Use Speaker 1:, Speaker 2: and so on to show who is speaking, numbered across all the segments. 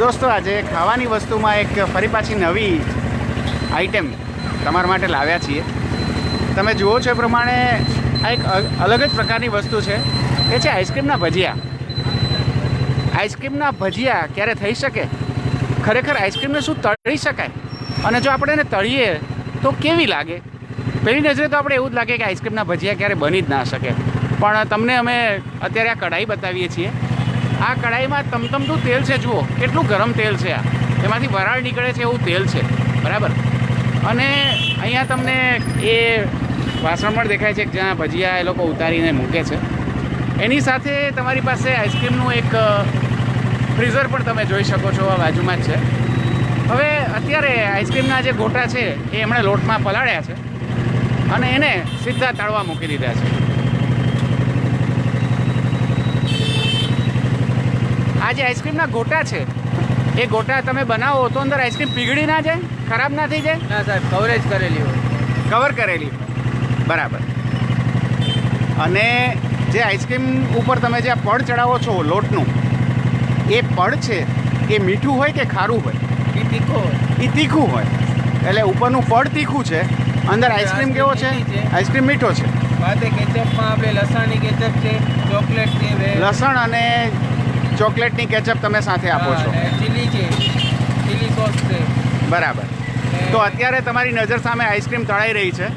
Speaker 1: દોસ્તો, આજે ખાવાની વસ્તુમાં એક ફરી પાછી નવી આઈટમ તમારા માટે લાવ્યા છીએ. તમે જુઓ છો એ પ્રમાણે આ એક અલગ જ પ્રકારની વસ્તુ છે. એ છે આઈસ્ક્રીમના ભજીયા. આઈસ્ક્રીમના ભજીયા ક્યારે થઈ શકે? ખરેખર આઈસ્ક્રીમને શું તળી શકાય? અને જો આપણે એને તળીએ, તો કેવી લાગે? પહેલી નજરે તો આપણે એવું જ લાગે કે આઈસ્ક્રીમના ભજીયા ક્યારે બની જ ના શકે. પણ તમને અમે અત્યારે આ કઢાઈ બતાવીએ છીએ. આ કઢાઈમાં તમતમતું તેલ છે, જુઓ, કેટલું ગરમ તેલ છે આ. એમાંથી વરાળ નીકળે છે એવું તેલ છે, બરાબર? અને અહીંયા તમને એ વાસણ પણ દેખાય છે, જ્યાં ભજીયા એ લોકો ઉતારીને મૂકે છે. એની સાથે તમારી પાસે આઈસ્ક્રીમનું એક ફ્રીઝર પણ તમે જોઈ શકો છો આ બાજુમાં જ છે. હવે અત્યારે આઈસ્ક્રીમના જે ગોટા છે, એ એમણે લોટમાં પલાળ્યા છે અને એને સીધા તળવા મૂકી દીધા છે. આ જે આઈસ્ક્રીમના ગોટા છે. એ ગોટા તમે બનાવો તો અંદર આઈસ્ક્રીમ પીગળી ના જાય ખરાબ ના થઈ જાય?
Speaker 2: ના સાહેબ કવરેજ કરેલી હોય.
Speaker 1: કવર કરેલી. બરાબર. અને જે આઈસ્ક્રીમ ઉપર તમે જે આ પડ ચડાવો છો લોટનું એ પડ છે એ મીઠું હોય કે ખારું હોય?
Speaker 2: એ તીખો હોય.
Speaker 1: એ તીખું હોય. એટલે ઉપરનું પડ તીખું છે અંદર આઈસ્ક્રીમ કેવો છે. આઈસ્ક્રીમ મીઠો છે.
Speaker 2: વાતે કેચઅપમાં આપણે લસણની કેચઅપ છે ચોકલેટ છે
Speaker 1: લસણ અને ચોકલેટની કેચઅપ તમે સાથે આપો છો.
Speaker 2: ચીલી છે. ચીલી સોસ છે.
Speaker 1: બરાબર. તો અત્યારે તમારી નજર સામે આઈસ્ક્રીમ તળાઈ રહી છે.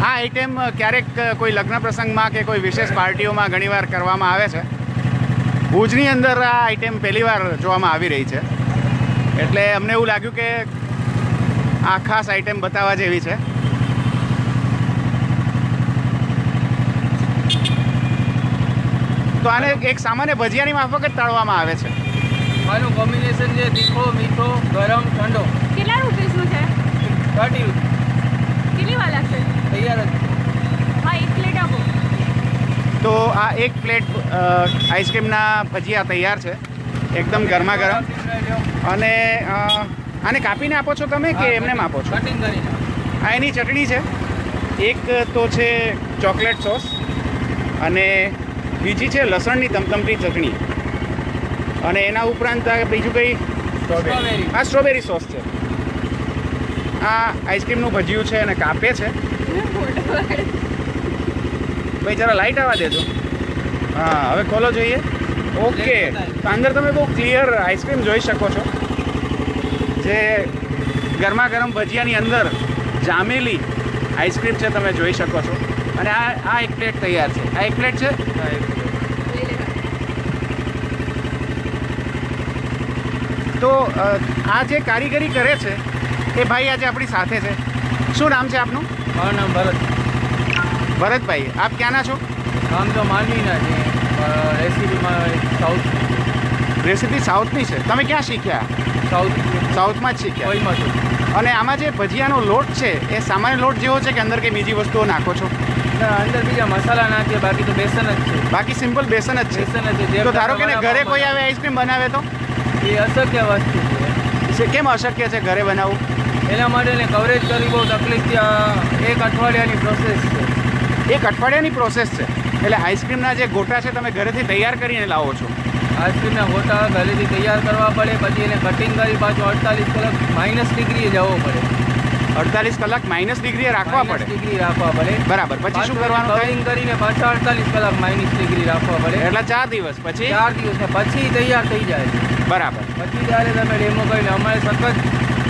Speaker 1: આ આઈટમ ક્યારેક કોઈ લગ્ન પ્રસંગમાં કે કોઈ વિશેષ પાર્ટીઓમાં ઘણીવાર કરવામાં આવે છે. ભુજની અંદર આ આઈટમ પહેલીવાર જોવામાં આવી રહી છે. એટલે અમને એવું લાગ્યું કે આ ખાસ આઈટમ બતાવવા જેવી છે. તો આને એક સામાન્ય ભજીયાની માફક જ તળવામાં આવે છે.
Speaker 2: આનું કોમ્બિનેશન છે તીખો મીઠો ગરમ ઠંડો.
Speaker 3: કેટલા રૂપીસનું છે?
Speaker 2: થર્ટી રૂપીસ
Speaker 3: કેટલી વાર લાગશે?
Speaker 2: તૈયાર જ.
Speaker 3: હા એક પ્લેટ આપો.
Speaker 1: તો આ એક પ્લેટ આઈસ્ક્રીમના ભજીયા તૈયાર છે. એકદમ ગરમા ગરમ. અને આને કાપીને આપો છો તમે કે એમને આપો છો?
Speaker 2: કટિંગ કરીને.
Speaker 1: આ એની ચટણી છે. એક તો છે ચોકલેટ સોસ અને બીજી છે લસણની તમતમતી ચટણી. અને એના ઉપરાંત બીજું કંઈ?
Speaker 2: સ્ટ્રોબેરી
Speaker 1: આ સ્ટ્રોબેરી સોસ છે. આ આઈસ્ક્રીમનું ભજીયું છે અને કાપે છે. ભાઈ જરા લાઈટ આવવા દેજો. હા હવે ખોલો જોઈએ. ઓકે તો અંદર તમે બહુ ક્લિયર આઈસ્ક્રીમ જોઈ શકો છો. જે ગરમા ગરમ ભજીયાની અંદર જામેલી આઈસ્ક્રીમ છે તમે જોઈ શકો છો. અને આ આ એક પ્લેટ તૈયાર છે. આ એક પ્લેટ છે? તો આ જે કારીગરી કરે છે એ ભાઈ આજે આપણી સાથે છે. શું નામ છે આપનું?
Speaker 2: મારું નામ ભરત.
Speaker 1: ભરતભાઈ આપ ક્યાંના છો?
Speaker 2: આમ તો માનવીના છે. રેસીપીમાં સાઉથ.
Speaker 1: રેસીપી સાઉથની છે. તમે ક્યાં શીખ્યા?
Speaker 2: સાઉથ.
Speaker 1: સાઉથમાં જ શીખ્યા.
Speaker 2: કોઈમાં છું?
Speaker 1: અને આમાં જે ભજીયાનો લોટ છે એ સામાન્ય લોટ જેવો છે કે અંદર કંઈ બીજી વસ્તુઓ નાખો છો?
Speaker 2: અંદર બીજા મસાલા નાખીએ બાકી તો બેસન જ છે.
Speaker 1: બાકી સિમ્પલ બેસન જ
Speaker 2: બેસન જ છે.
Speaker 1: છે તો ધારો કે ઘરે કોઈ આવે આઈસ્ક્રીમ બનાવે તો?
Speaker 2: એ અશક્ય વસ્તુ છે.
Speaker 1: છે કેમ અશક્ય છે ઘરે બનાવવું?
Speaker 2: એના માટે એને કવરેજ કરવી બહુ તકલીફ એક અઠવાડિયાની પ્રોસેસ છે.
Speaker 1: એક અઠવાડિયાની પ્રોસેસ છે. એટલે આઈસ્ક્રીમના જે ગોટા છે તમે ઘરેથી તૈયાર કરીને લાવો છો.
Speaker 2: આઈસ્ક્રીમના ગોટા ઘરેથી તૈયાર કરવા પડે પછી એને કટિંગ કરી પાછું અડતાલીસ કલાક માઇનસ ડિગ્રીએ જવો પડે.
Speaker 1: અડતાલીસ કલાક માઇનસ ડિગ્રી રાખવા પડે.
Speaker 2: ડિગ્રી રાખવા પડે.
Speaker 1: બરાબર પછી શું કરવાનું
Speaker 2: કવરિંગ કરીને પાછા અડતાલીસ કલાક માઇનસ ડિગ્રી રાખવા પડે.
Speaker 1: એટલે ચાર દિવસ પછી?
Speaker 2: ચાર દિવસ પછી તૈયાર થઈ જાય. છે
Speaker 1: બરાબર.
Speaker 2: પછી જયારે તમે ડેમો કરીને અમારે સતત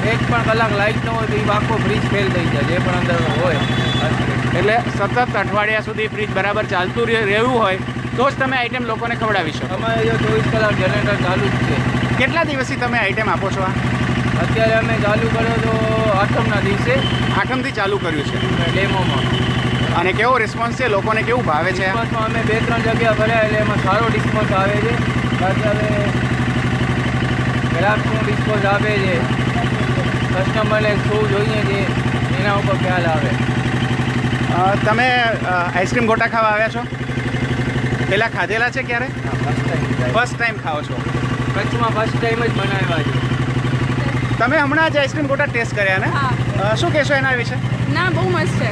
Speaker 2: એક પણ કલાક લાઇટ ન હોય તો એ આખો ફ્રીજ ફેલ થઈ જાય જે પણ અંદર હોય.
Speaker 1: એટલે સતત અઠવાડિયા સુધી ફ્રીજ બરાબર ચાલતું રહે- રહેવું હોય તો જ તમે આઈટમ લોકોને ખવડાવી શકો.
Speaker 2: અમારે ચોવીસ કલાક જનરેટર ચાલુ જ છે.
Speaker 1: કેટલા દિવસથી તમે આઈટમ આપો છો આ?
Speaker 2: અત્યારે અમે ચાલુ કર્યો તો આઠમના દિવસે.
Speaker 1: આઠમથી ચાલુ કર્યું છે.
Speaker 2: ડેમોમાં.
Speaker 1: અને કેવો રિસ્પોન્સ છે? લોકોને કેવું ભાવે છે?
Speaker 2: અમે બે ત્રણ જગ્યા ભર્યા એટલે એમાં સારો રિસ્પોન્સ આવે છે. બાકી હવે ગ્રાહકનું રિસ્પોન્સ આપે છે? કસ્ટમરને શું જોઈએ છે? એના ઉપર ખ્યાલ આવે.
Speaker 1: તમે આઈસ્ક્રીમ ગોટા ખાવા આવ્યા છો? પહેલાં ખાધેલા છે ક્યારે? ફર્સ્ટ ટાઈમ ખાઓ છો.
Speaker 2: કચ્છમાં ફર્સ્ટ ટાઈમ જ બનાવ્યા છે.
Speaker 1: તમે હમણાં જ આઈસ્ક્રીમ ગોટા ટેસ્ટ કર્યા ને? શું કહેશો એના વિશે?
Speaker 3: ના બહુ મસ્ત છે.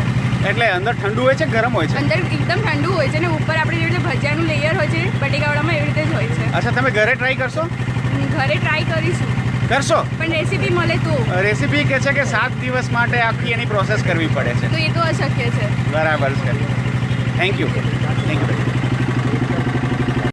Speaker 1: એટલે અંદર ઠંડુ હોય છે ગરમ હોય છે?
Speaker 3: અંદર એકદમ ઠંડુ હોય છે ને ઉપર આપણે જેવી રીતે ભજીયાનું લેયર હોય છે બટેકાવાળામાં એવી રીતે જ હોય છે.
Speaker 1: અચ્છા તમે ઘરે ટ્રાય કરશો?
Speaker 3: ઘરે ટ્રાય કરીશું.
Speaker 1: કરશો?
Speaker 3: પણ રેસીપી મળે તો.
Speaker 1: રેસીપી કે છે કે સાત દિવસ માટે આખી એની પ્રોસેસ કરવી પડે છે.
Speaker 3: તો એ તો અશક્ય છે.
Speaker 1: બરાબર છે. Thank you thank you